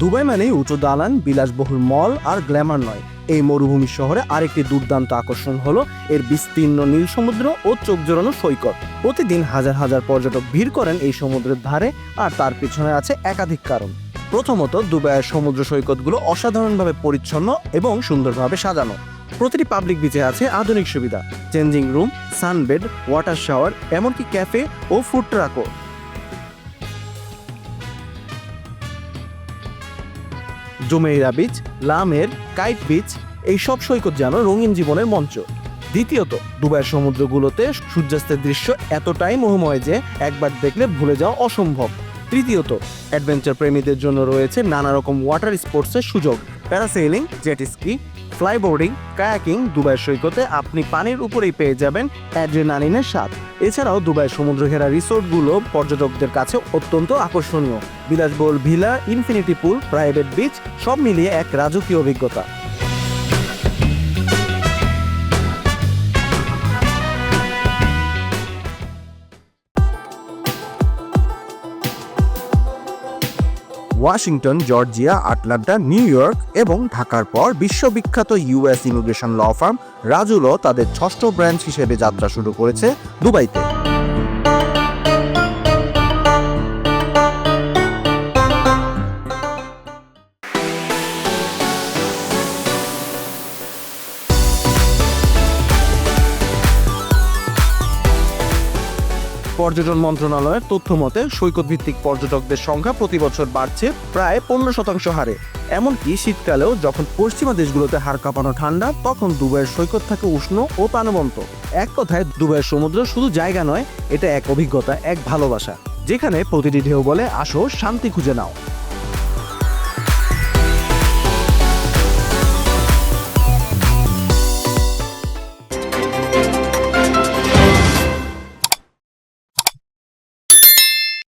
Dubai মানেই উঁচু দালান, বিলাসবহুল মল আর গ্ল্যামার নয়। এই মরুভূমি শহরে আরেকটি দুর্দান্ত আকর্ষণ হলো এর বিস্তীর্ণ নীল সমুদ্র ও চোখ জোড়ানো সৈকত। প্রতিদিন হাজার হাজার পর্যটক ভিড় করেন এই সমুদ্রের ধারে আর তার পিছনে আছে একাধিক কারণ। প্রথমত, দুবাইয়ের সমুদ্র সৈকতগুলো অসাধারণভাবে পরিচ্ছন্ন এবং সুন্দরভাবে সাজানো। প্রতিটি পাবলিক বিচে আছে আধুনিক সুবিধা। Changing room sunbed water shower এমনকি ক্যাফে ও food ট্রাকও Jumeirah beach, La Mer, kite beach এই সব সৈকত যেন রঙিন জীবনের মঞ্চ। দ্বিতীয়ত, দুবাইয়ের সমুদ্রগুলোতে সূর্যাস্তের দৃশ্য এতটাই মোহময় যে একবার দেখলে ভুলে যাওয়া অসম্ভব। তৃতীয়ত, অ্যাডভেঞ্চার প্রেমীদের জন্য রয়েছে নানা রকম ওয়াটার স্পোর্টসের সুযোগ। Parasailing, jet ski flyboarding, kayaking, Dubai সৈকতে আপনি পানির উপরেই পেয়ে যাবেন অ্যাড্রেনালিনের স্বাদ। এছাড়াও দুবাই সমুদ্র ঘেরা রিসোর্টগুলো পর্যটকদের কাছে অত্যন্ত আকর্ষণীয়। বিলাসবহুল villa, infinity pool, private beach, সব মিলিয়ে এক রাজকীয় অভিজ্ঞতা। Washington, Georgia, Atlanta, New York এবং ঢাকার পর বিশ্ববিখ্যাত ইউএস ইমিগ্রেশন ল ফার্ম রাজুলও তাদের ষষ্ঠ ব্রাঞ্চ হিসেবে যাত্রা শুরু করেছে দুবাইতে। পর্যটন মন্ত্রণালয়ের তথ্য মতে সৈকত ভিত্তিক পর্যটকদের সংখ্যা প্রতি বছর বাড়ছে প্রায় পনেরো শতাংশ হারে। এমনকি শীতকালেও যখন পশ্চিমা দেশগুলোতে হার কাঁপানো ঠান্ডা, তখন দুবাইয়ের সৈকত থাকে উষ্ণ ও প্রাণবন্ত এক কথায়, দুবাইয়ের সমুদ্র শুধু জায়গা নয়, এটা এক অভিজ্ঞতা, এক ভালোবাসা। যেখানে প্রতিটি ঢেউ বলে, আসো, শান্তি খুঁজে নাও।